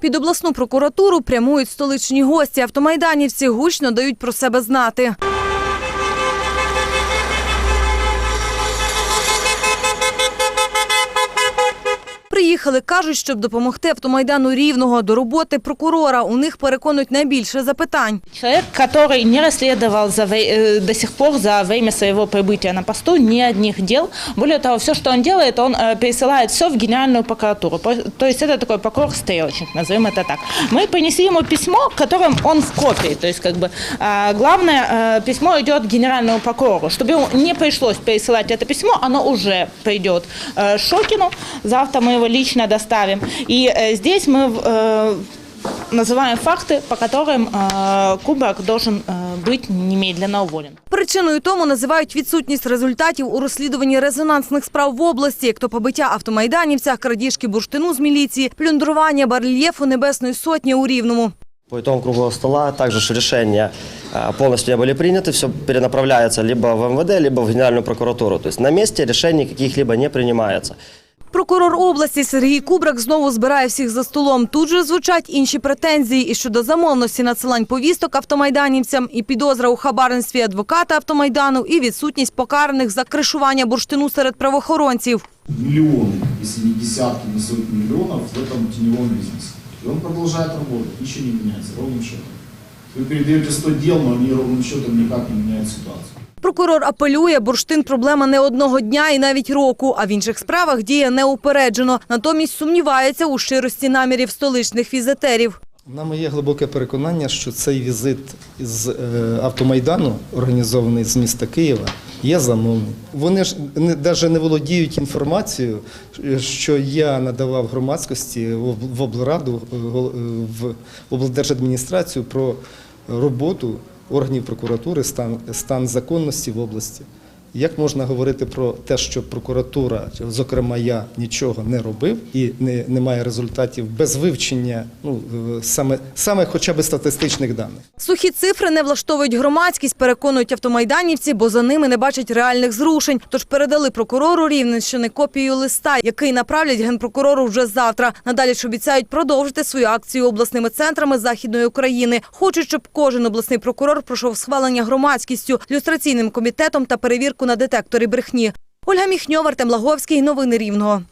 Під обласну прокуратуру прямують столичні гості. Автомайданівці гучно дають про себе знати. Приїхали, кажуть, щоб допомогти автомайдану рівного до роботи прокурора. У них переконують найбільше запитань. Человек, который не расследовал за, ве- э, до сих пор за время своего прибытия на посту ни одних дел. Более того, все, что он делает, он э, пересылает все в Генеральную прокуратуру. По- То есть это такой прокурор-стрелочник, назовем это так. Мы принесли ему письмо, которым он в копии. То есть как бы э, главное э, письмо идет к генеральному прокурору. Чтобы ему не пришлось пересылать это письмо, оно уже придет э, Шокину. Завтра мы его лично доставим. И э, здесь мы э, называем факты, по которым э, Кубрак должен э, быть немедленно уволен. Причиною тому називають відсутність результатів у розслідуванні резонансних справ в області, як то побиття автомайданівця, крадіжки бурштину з міліції, плюндрування барельєфу Небесної Сотні у Рівному. По итогам круглого стола также ж решения а, полностью не были приняты, все перенаправляется либо в МВД, либо в Генеральную прокуратуру. То есть на месте решений каких-либо не принимается. Прокурор області Сергій Кубрак знову збирає всіх за столом. Тут же звучать інші претензії і щодо замовності надсилань повісток автомайданівцям, і підозра у хабарництві адвоката автомайдану, і відсутність покараних за кришування бурштину серед правоохоронців. миллионы, если не десятки, не сотни миллионов в этом теневом бизнесе. И он продолжает работать, ничего не меняется, ровным счетом. Вы передаете 100 дел, но они ровным счетом никак не меняют ситуацию. Прокурор апелює, бурштин – проблема не одного дня і навіть року, а в інших справах діє неупереджено. Натомість сумнівається у щирості намірів столичних візитерів. На моє глибоке переконання, що цей візит з е, автомайдану, організований з міста Києва, є замовний. Вони ж навіть не володіють інформацією, що я надавав громадськості в облраду, е, е, в облдержадміністрацію про роботу органів прокуратури, стан, стан законності в області. Як можна говорити про те, що прокуратура, зокрема я, нічого не робив і не, немає результатів без вивчення, ну саме саме хоча б статистичних даних? Сухі цифри не влаштовують громадськість, переконують автомайданівці, бо за ними не бачать реальних зрушень. Тож передали прокурору Рівненщини копію листа, який направлять генпрокурору вже завтра. Надалі ж обіцяють продовжити свою акцію обласними центрами Західної України. Хочуть, щоб кожен обласний прокурор пройшов схвалення громадськістю, люстраційним комітетом та перевірку на детекторі брехні. Ольга Міхньов, Артем Лаговський. Новини Рівного.